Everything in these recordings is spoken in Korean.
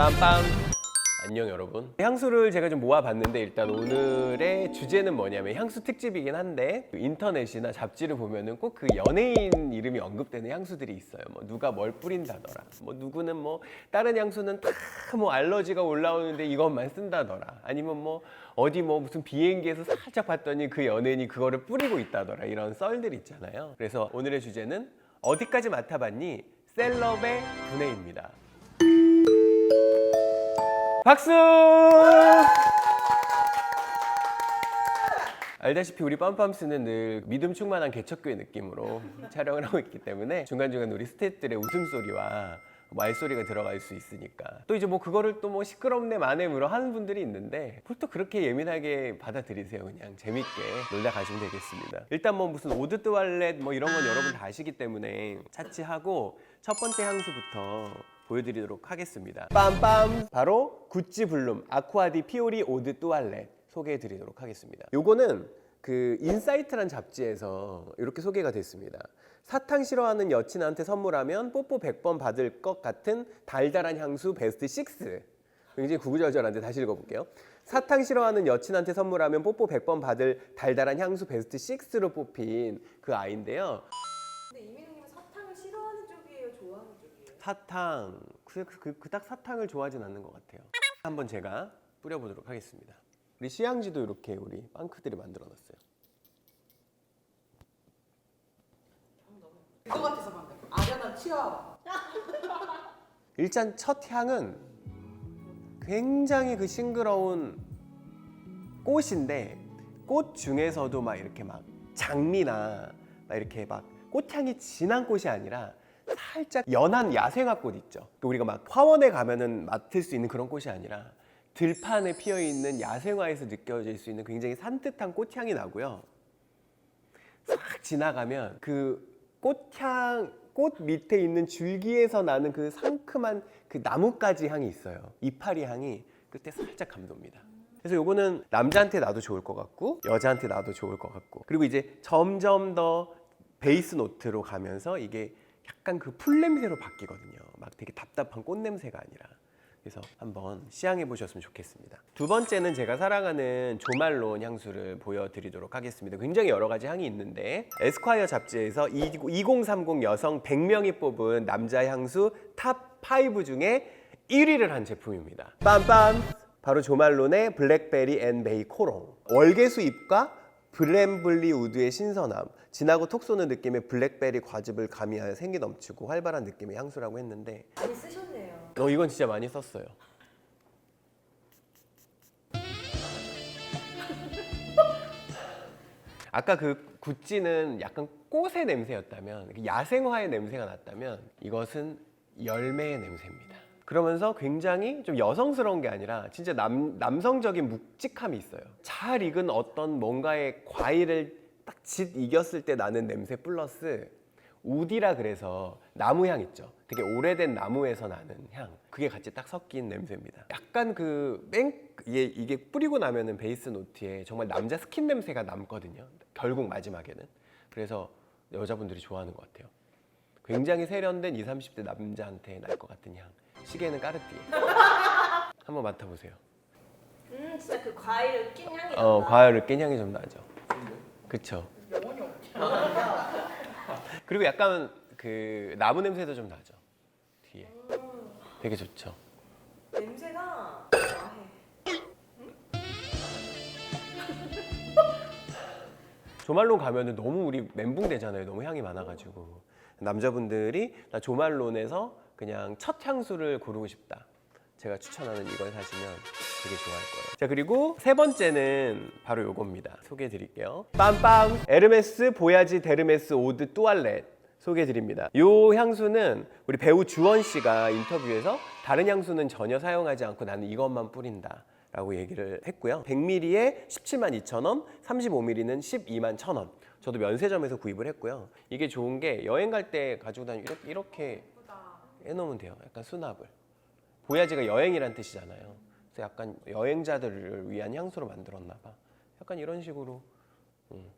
빰빰. 안녕 여러분. 향수를 제가 좀 모아봤는데 일단 오늘의 주제는 뭐냐면 향수 특집이긴 한데 그 인터넷이나 잡지를 보면은 꼭 그 연예인 이름이 언급되는 향수들이 있어요. 뭐 누가 뭘 뿌린다더라. 뭐 누구는 뭐 다른 향수는 다 뭐 알러지가 올라오는데 이것만 쓴다더라. 아니면 뭐 어디 뭐 무슨 비행기에서 살짝 봤더니 그 연예인이 그거를 뿌리고 있다더라. 이런 썰들 있잖아요. 그래서 오늘의 주제는 어디까지 맡아봤니? 셀럽의 분해입니다 박수! 알다시피 우리 빰빰스는 늘 믿음 충만한 개척교회 느낌으로 촬영을 하고 있기 때문에 중간중간 우리 스태프들의 웃음소리와 말소리가 들어갈 수 있으니까. 또 이제 뭐 그거를 또 뭐 시끄럽네 마네으로 하는 분들이 있는데 그걸 또 그렇게 예민하게 받아들이세요 그냥. 재밌게 놀다 가시면 되겠습니다. 일단 뭐 무슨 오드 뚜알렛 뭐 이런 건 여러분 다 아시기 때문에 차치하고 첫 번째 향수부터 보여드리도록 하겠습니다. 빰빰 바로 구찌 블룸 아쿠아디 피오리 오드 뚜알렛 소개해드리도록 하겠습니다. 요거는 그 인사이트란 잡지에서 이렇게 소개가 됐습니다. 사탕 싫어하는 여친한테 선물하면 뽀뽀 100번 받을 것 같은 달달한 향수 베스트 6. 굉장히 구구절절한데 다시 읽어볼게요. 사탕 싫어하는 여친한테 선물하면 뽀뽀 100번 받을 달달한 향수 베스트 6로 뽑힌 그 아이인데요. 좋아하는 쪽이에요? 사탕 그딱 사탕을 좋아하진 않는 것 같아요. 한번 제가 뿌려보도록 하겠습니다. 우리 시향지도 이렇게 우리 빵크들이 만들어놨어요. 그거 같아서 방금 아련한 치아와. 일단 첫 향은 굉장히 그 싱그러운 꽃인데 꽃 중에서도 막 이렇게 막 장미나 막 이렇게 막 꽃향이 진한 꽃이 아니라 살짝 연한 야생화 꽃 있죠. 그 우리가 막 화원에 가면은 맡을 수 있는 그런 꽃이 아니라 들판에 피어 있는 야생화에서 느껴질 수 있는 굉장히 산뜻한 꽃향이 나고요. 싹 지나가면 그 꽃향 꽃 밑에 있는 줄기에서 나는 그 상큼한 그 나뭇가지 향이 있어요. 이파리 향이 그때 살짝 감돕니다. 그래서 요거는 남자한테 나도 좋을 것 같고 여자한테 나도 좋을 것 같고 그리고 이제 점점 더 베이스 노트로 가면서 이게 약간 그 풀 냄새로 바뀌거든요. 막 되게 답답한 꽃 냄새가 아니라. 그래서 한번 시향해 보셨으면 좋겠습니다. 두 번째는 제가 사랑하는 조말론 향수를 보여드리도록 하겠습니다. 굉장히 여러 가지 향이 있는데 에스콰이어 잡지에서 2030 여성 100명이 뽑은 남자 향수 탑 5 중에 1위를 한 제품입니다. 빰빰! 바로 조말론의 블랙베리 앤 베이 코롱. 월계수 잎과 블렘블리 우드의 신선함, 진하고 톡 쏘는 느낌의 블랙베리 과즙을 가미하여 생기 넘치고 활발한 느낌의 향수라고 했는데 많이 쓰셨네요. 어 이건 진짜 많이 썼어요. 아까 그 구찌는 약간 꽃의 냄새였다면 그 야생화의 냄새가 났다면 이것은 열매의 냄새입니다. 그러면서 굉장히 좀 여성스러운 게 아니라 진짜 남, 남성적인 묵직함이 있어요. 잘 익은 어떤 뭔가의 과일을 딱짓 익었을 때 나는 냄새 플러스 우디라 그래서 나무 향 있죠. 되게 오래된 나무에서 나는 향. 그게 같이 딱 섞인 냄새입니다. 약간 그맹 이게, 이게 뿌리고 나면은 베이스 노트에 정말 남자 스킨 냄새가 남거든요. 결국 마지막에는. 그래서 여자분들이 좋아하는 것 같아요. 굉장히 세련된 20, 30대 남자한테 날 것 같은 향. 시계는 까르띠에. 한번 맡아보세요. 음, 진짜 그 과일 낀 향이 어, 과일을 깬 향이 좀 나죠. 그쵸. 영혼이 없죠. 그리고 약간 그 나무 냄새도 좀 나죠. 뒤에. 되게 좋죠. 냄새가 과해. 조말론 가면은 너무 우리 멘붕 되잖아요. 너무 향이 많아가지고 남자분들이 나 조말론에서 그냥 첫 향수를 고르고 싶다. 제가 추천하는 이걸 사시면 되게 좋아할 거예요. 자 그리고 세 번째는 바로 요겁니다. 소개해 드릴게요. 빰빰 에르메스 보야지 데르메스 오드 뚜알렛 소개해 드립니다. 요 향수는 우리 배우 주원 씨가 인터뷰에서 다른 향수는 전혀 사용하지 않고 나는 이것만 뿌린다. 라고 얘기를 했고요. 100ml에 17만 2천 원, 35ml는 12만 1천 원. 저도 면세점에서 구입을 했고요. 이게 좋은 게 여행 갈 때 가지고 다니고 이렇게, 이렇게 해놓으면 돼요. 약간 수납을. 보야지가 여행이란 뜻이잖아요. 그래서 약간 여행자들을 위한 향수로 만들었나 봐. 약간 이런 식으로 음,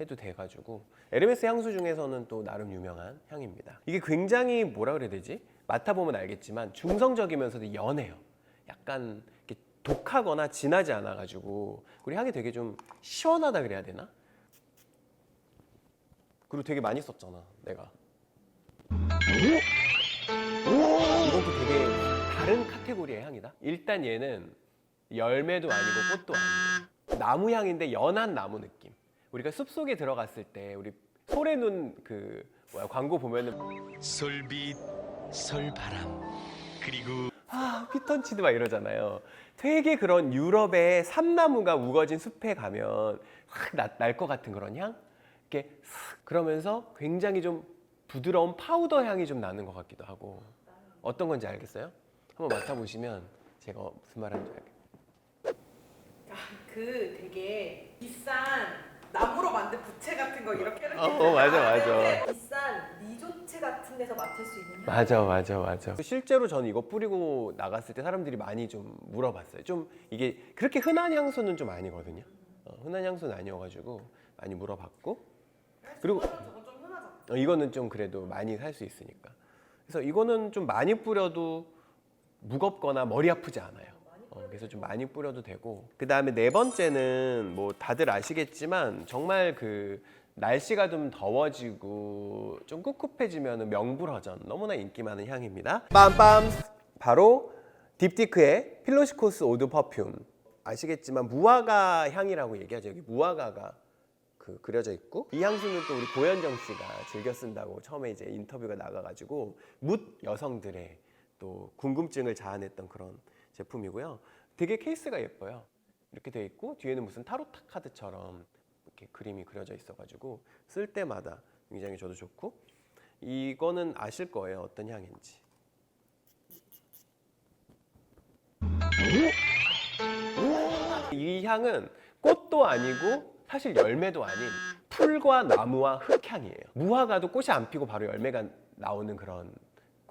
해도 돼가지고 에르메스 향수 중에서는 또 나름 유명한 향입니다. 이게 굉장히 뭐라 그래야 되지? 맡아보면 알겠지만 중성적이면서도 연해요. 약간 독하거나 진하지 않아가지고 우리 향이 되게 좀 시원하다 그래야 되나? 그리고 되게 많이 썼잖아, 내가. 또 되게 카테고리의 향이다. 일단 얘는 열매도 아니고 꽃도 아니에요. 나무 향인데 연한 나무 느낌. 우리가 숲 속에 들어갔을 때 우리 소래 눈 그 뭐야 광고 보면은 솔빛 솔바람 그리고 아 피톤치드 막 이러잖아요. 되게 그런 유럽의 삼나무가 우거진 숲에 가면 확날 것 같은 그런 향. 이렇게 슥 그러면서 굉장히 좀 부드러운 파우더 향이 좀 나는 것 같기도 하고 어떤 건지 알겠어요? 한번 맡아보시면 제가 무슨 말하는지 알겠어요. 아, 그 되게 비싼 나무로 만든 부채 같은 거 이렇게 이렇게 어, 어, 맞아, 맞아. 하는데 비싼 리조체 같은 데서 맡을 수 있는 향. 맞아, 맞아, 맞아. 실제로 저는 이거 뿌리고 나갔을 때 사람들이 많이 좀 물어봤어요. 좀 이게 그렇게 흔한 향수는 좀 아니거든요. 어, 흔한 향수는 아니어가지고 많이 물어봤고 그리고 좀 흔하잖아. 어, 이거는 좀 그래도 많이 살 수 있으니까. 그래서 이거는 좀 많이 뿌려도 무겁거나 머리 아프지 않아요. 어, 그래서 좀 많이 뿌려도 되고. 그 다음에 네 번째는 뭐 다들 아시겠지만 정말 그 날씨가 좀 더워지고 좀 꿉꿉해지면 명불허전 너무나 인기 많은 향입니다. 빰빰 바로 딥티크의 필로시코스 오드 퍼퓸 아시겠지만 무화과 향이라고 얘기하죠. 여기 무화과가 그 그려져 있고 이 향수는 또 우리 고현정 씨가 즐겨 쓴다고 처음에 이제 인터뷰가 나가가지고 묻 여성들의 또 궁금증을 자아냈던 그런 제품이고요. 되게 케이스가 예뻐요. 이렇게 돼 있고 뒤에는 무슨 타로 카드처럼 이렇게 그림이 그려져 있어가지고 쓸 때마다 굉장히 저도 좋고 이거는 아실 거예요 어떤 향인지. 이 향은 꽃도 아니고 사실 열매도 아닌 풀과 나무와 흙향이에요. 무화과도 꽃이 안 피고 바로 열매가 나오는 그런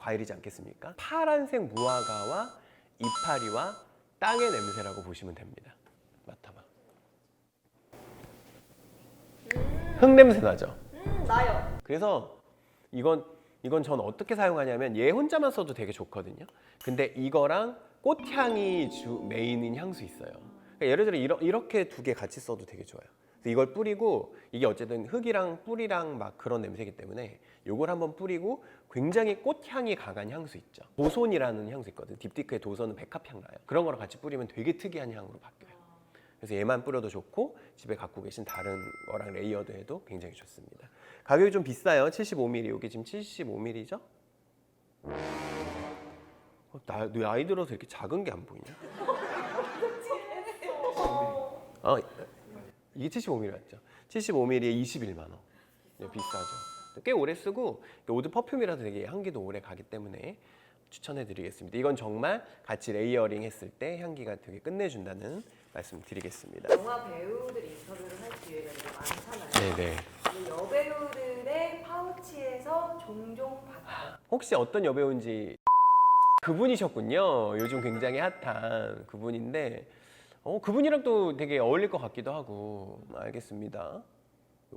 과일이지 않겠습니까? 파란색 무화과와 이파리와 땅의 냄새라고 보시면 됩니다. 맡아봐. 흙 냄새 나죠? 음 나요. 그래서 이건 이건 전 어떻게 사용하냐면 얘 혼자만 써도 되게 좋거든요. 근데 이거랑 꽃향이 주 메인인 향수 있어요. 그러니까 예를 들어 이렇게 두 개 같이 써도 되게 좋아요. 그래서 이걸 뿌리고 이게 어쨌든 흙이랑 뿌리랑 막 그런 냄새이기 때문에 이걸 한번 뿌리고 굉장히 꽃향이 강한 향수 있죠. 도손이라는 향수 있거든. 딥티크의 도손은 백합향 나요. 그런 거랑 같이 뿌리면 되게 특이한 향으로 바뀌어요. 그래서 얘만 뿌려도 좋고 집에 갖고 계신 다른 거랑 레이어드 해도 굉장히 좋습니다. 가격이 좀 비싸요. 75ml. 이게 지금 75ml죠? 어, 나, 너 나이 들어서 이렇게 작은 게 안 보이냐? 어, 이게 75ml 맞죠? 75ml에 21만 원. 네, 비싸죠. 꽤 오래 쓰고 오드 퍼퓸이라서 되게 향기도 오래 가기 때문에 추천해 드리겠습니다. 이건 정말 같이 레이어링 했을 때 향기가 되게 끝내준다는 말씀 드리겠습니다. 영화 배우들 인터뷰를 할 기회가 되게 많잖아요. 네네. 이 여배우들의 파우치에서 종종 봤던 혹시 어떤 여배우인지 그분이셨군요. 요즘 굉장히 핫한 그분인데 어, 그분이랑 또 되게 어울릴 것 같기도 하고 알겠습니다.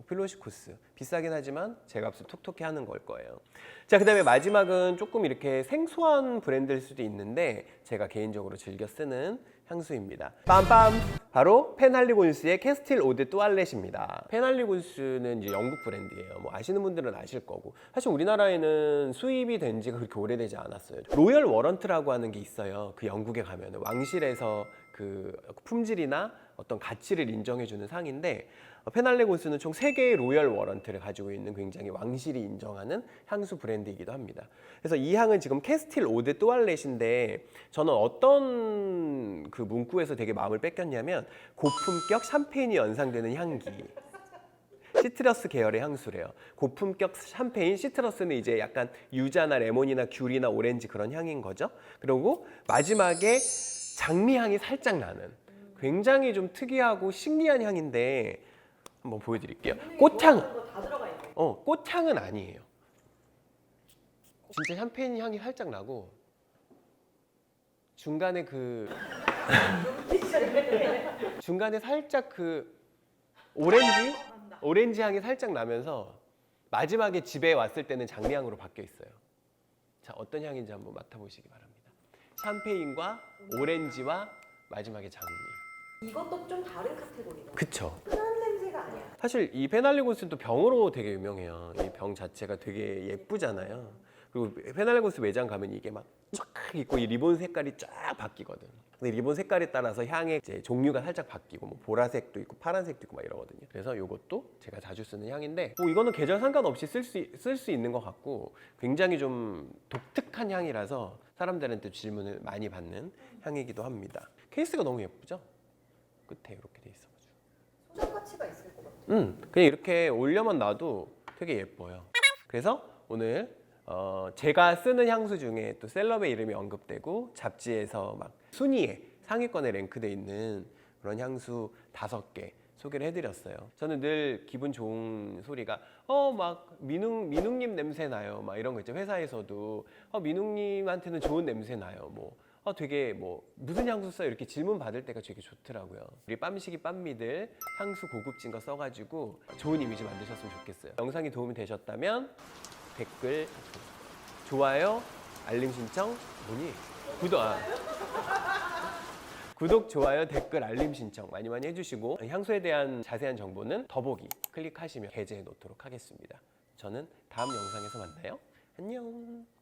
필로시코스 비싸긴 하지만 제값을 톡톡히 하는 걸 거예요. 자, 그 다음에 마지막은 조금 이렇게 생소한 브랜드일 수도 있는데 제가 개인적으로 즐겨 쓰는 향수입니다. 빰빰 바로 페날리곤스의 캐스틸 오드 또알렛입니다. 페날리곤스는 이제 영국 브랜드예요. 뭐 아시는 분들은 아실 거고 사실 우리나라에는 수입이 된 지가 그렇게 오래되지 않았어요. 로열 워런트라고 하는 게 있어요. 그 영국에 가면 왕실에서 그 품질이나 어떤 가치를 인정해주는 상인데 어, 페날레곤스는 총 3개의 로열 워런트를 가지고 있는 굉장히 왕실이 인정하는 향수 브랜드이기도 합니다. 그래서 이 향은 지금 캐스틸 오드 또알렛인데 저는 어떤 그 문구에서 되게 마음을 뺏겼냐면 고품격 샴페인이 연상되는 향기. 시트러스 계열의 향수래요. 고품격 샴페인 시트러스는 이제 약간 유자나 레몬이나 귤이나 오렌지 그런 향인 거죠. 그리고 마지막에 장미 향이 살짝 나는 굉장히 좀 특이하고 신기한 향인데 한번 보여드릴게요. 꽃향, 다 들어가 있네. 어 꽃향은 아니에요. 진짜 샴페인 향이 살짝 나고 중간에 그 중간에 살짝 그 오렌지 오렌지 향이 살짝 나면서 마지막에 집에 왔을 때는 장미향으로 바뀌어 있어요. 자, 어떤 향인지 한번 맡아보시기 바랍니다. 샴페인과 오렌지와 마지막에 장미. 이것도 좀 다른 카테고리다. 그쵸? 흔한 냄새가 아니야. 사실 이 페날리고스는 또 병으로 되게 유명해요. 이 병 자체가 되게 예쁘잖아요. 그리고 페날리고스 매장 가면 이게 막 쫙 있고 이 리본 색깔이 쫙 바뀌거든. 근데 리본 색깔에 따라서 향의 이제 종류가 살짝 바뀌고 뭐 보라색도 있고 파란색도 있고 막 이러거든요. 그래서 이것도 제가 자주 쓰는 향인데 뭐 이거는 계절 상관없이 쓸 수 쓸 수 있는 것 같고 굉장히 좀 독특한 향이라서 사람들한테 질문을 많이 받는 향이기도 합니다. 케이스가 너무 예쁘죠? 끝에 이렇게 돼 있어가지고. 소장 가치가 있을 것 같아. 음, 그냥 이렇게 올려만 놔도 되게 예뻐요. 그래서 오늘 어, 제가 쓰는 향수 중에 또 셀럽의 이름이 언급되고 잡지에서 막 순위에 상위권에 랭크돼 있는 그런 향수 다섯 개 소개를 해드렸어요. 저는 늘 기분 좋은 소리가 어 막 민웅 민웅님 냄새 나요. 막 이런 거 있죠. 회사에서도 어 민웅님한테는 좋은 냄새 나요. 뭐 어, 되게 뭐 무슨 향수 써요? 이렇게 질문 받을 때가 되게 좋더라고요. 우리 빰시기 빰미들 향수 고급진 거 써가지고 좋은 이미지 만드셨으면 좋겠어요. 영상이 도움이 되셨다면 댓글, 좋아요, 알림 신청, 뭐니? 구독, 아. 구독, 좋아요, 댓글, 알림 신청 많이 많이 해주시고 향수에 대한 자세한 정보는 더보기 클릭하시면 게재해 놓도록 하겠습니다. 저는 다음 영상에서 만나요. 안녕.